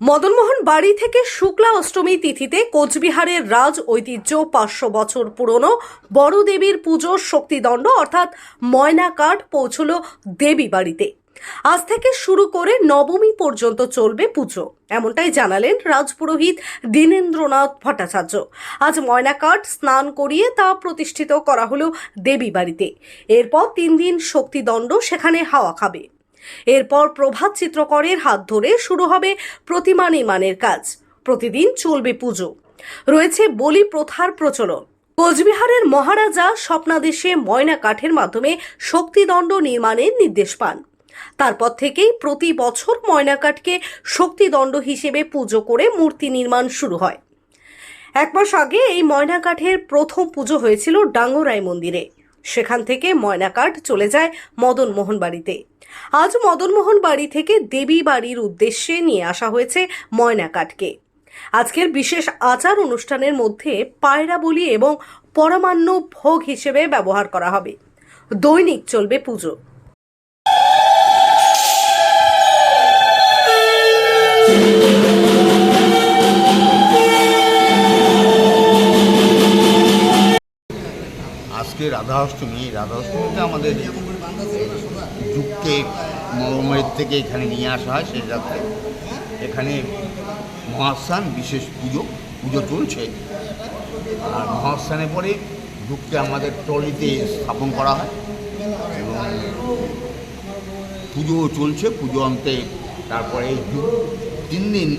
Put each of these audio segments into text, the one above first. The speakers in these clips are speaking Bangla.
মদনমোহন বাড়ি থেকে শুক্লা অষ্টমী তিথিতে কোচবিহারের রাজ ঐতিহ্য পাঁচশো বছর পুরনো বড় দেবীর পুজোর শক্তিদণ্ড, অর্থাৎ ময়না কাঠ, পৌঁছল দেবী বাড়িতে। আজ থেকে শুরু করে নবমী পর্যন্ত চলবে পুজো, এমনটাই জানালেন রাজপুরোহিত দীনেন্দ্রনাথ ভট্টাচার্য। আজ ময়না কাঠ স্নান করিয়ে তা প্রতিষ্ঠিত করা হলো দেবী বাড়িতে। এরপর তিন দিন শক্তিদণ্ড সেখানে হাওয়া খাবে। এরপর প্রভাত চিত্রকরের হাত ধরে শুরু হবে প্রতিমা নির্মাণের কাজ। প্রতিদিন চলবে পুজো। রয়েছে বলি প্রথার প্রচলন। কোচবিহারের মহারাজা স্বপ্নাদেশে ময়না কাঠের মাধ্যমে শক্তিদণ্ড নির্মাণের নির্দেশ পান। তারপর থেকেই প্রতি বছর ময়না কাঠকে শক্তিদণ্ড হিসেবে পুজো করে মূর্তি নির্মাণ শুরু হয়। এক মাস আগে এই ময়না কাঠের প্রথম পুজো হয়েছিল ডাঙ্গরাই মন্দিরে। সেখান থেকে ময়না কাঠ চলে যায় মদন মোহন বাড়িতে। আজ মদনমোহন বাড়ি থেকে দেবী বাড়ির উদ্দেশ্যে নিয়ে আসা হয়েছে ময়না কাঠকে আজকের বিশেষ আচার অনুষ্ঠানের মধ্যে পায়রা বলি এবং পরমান্ন ভোগ হিসেবে ব্যবহার করা হবে। দৈনিক চলবে পুজো। আজকে রাধা অষ্টমী রাধা অষ্টমীতে আমাদের যুগকে মরমের থেকে এখানে নিয়ে আসা হয় সেই রাত্রে। এখানে মহাস্থান, বিশেষ পুজো পুজো চলছে। আর মহাস্থানে পরে যুগকে আমাদের টলিতে স্থাপন করা হয় এবং পুজো চলছে, পুজো অন্তে তারপরে তিন দিন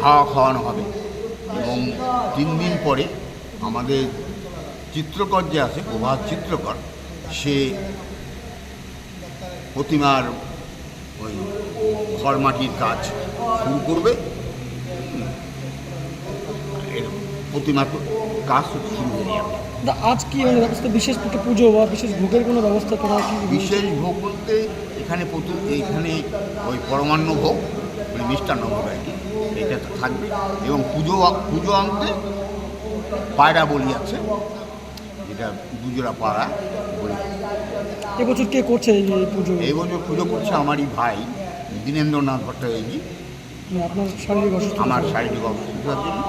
হাওয়া খাওয়ানো হবে এবং তিন দিন পরে আমাদের চিত্রকর যে আছে প্রভাত চিত্রকর সে প্রতিমার ওই ঘরমাটির কাজ শুরু করবে। এর প্রতিমার কাজ শুরু হয়ে যাবে। আজ কি ব্যবস্থা বিশেষ একটা পুজো বা বিশেষ ভোগের কোনো ব্যবস্থা করা বিশেষ ভোগ বলতে এখানে প্রচুর এইখানে ওই পরমান্ন ভোগ মানে মিষ্টান্ন ভোগ আর কি এটা থাকবে। এবং পুজো পুজো আনতে পায়রা বলি আছে। যেটা দুজোড়া পাড়া এবছর কে করছে এই পুজো? এই বছর পুজো করছে আমারই ভাই দীনেন্দ্রনাথ ভট্টাচার্য। মানে আপনার শারীরিক অসুস্থ আমার শারীরিক অসুবিধার জন্য।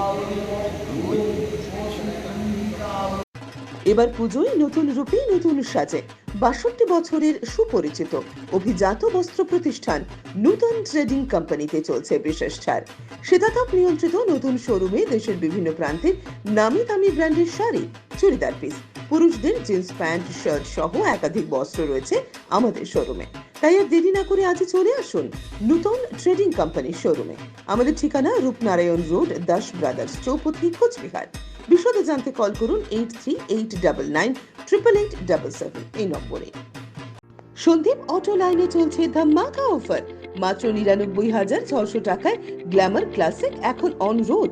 এবার পুজোয় নতুন রূপে নতুন সাজে বাষট্টি বছরের সুপরিচিত অভিজাত বস্ত্র প্রতিষ্ঠান নূতন ট্রেডিং কোম্পানিতে চলছে বিশেষ ছাড়। শীতাতাপ নিয়ন্ত্রিত নতুন শোরুমে দেশের বিভিন্ন প্রান্তের নামি দামি ব্র্যান্ডের শাড়ি চুড়িদার পিস পুরুষদের জিন্স প্যান্ট শার্ট সহ একাধিক বস্ত্র রয়েছে আমাদের শোরুমে তাই আর দেরি না করে আজই চলে আসুন নূতন ট্রেডিং কোম্পানির শোরুমে আমাদের ঠিকানা রূপনারায়ণ রোড, দাস ব্রাদার্স চৌপথি কোচবিহার। বিশদে জানতে কল করুন eight three eight double nine triple eight double seven এই নম্বরে। সন্দীপ অটো লাইনে চলছে ধামাকা অফার মাত্র নিরানব্বই হাজার ছশো টাকায় গ্ল্যামার ক্লাসিক এখন অন রোড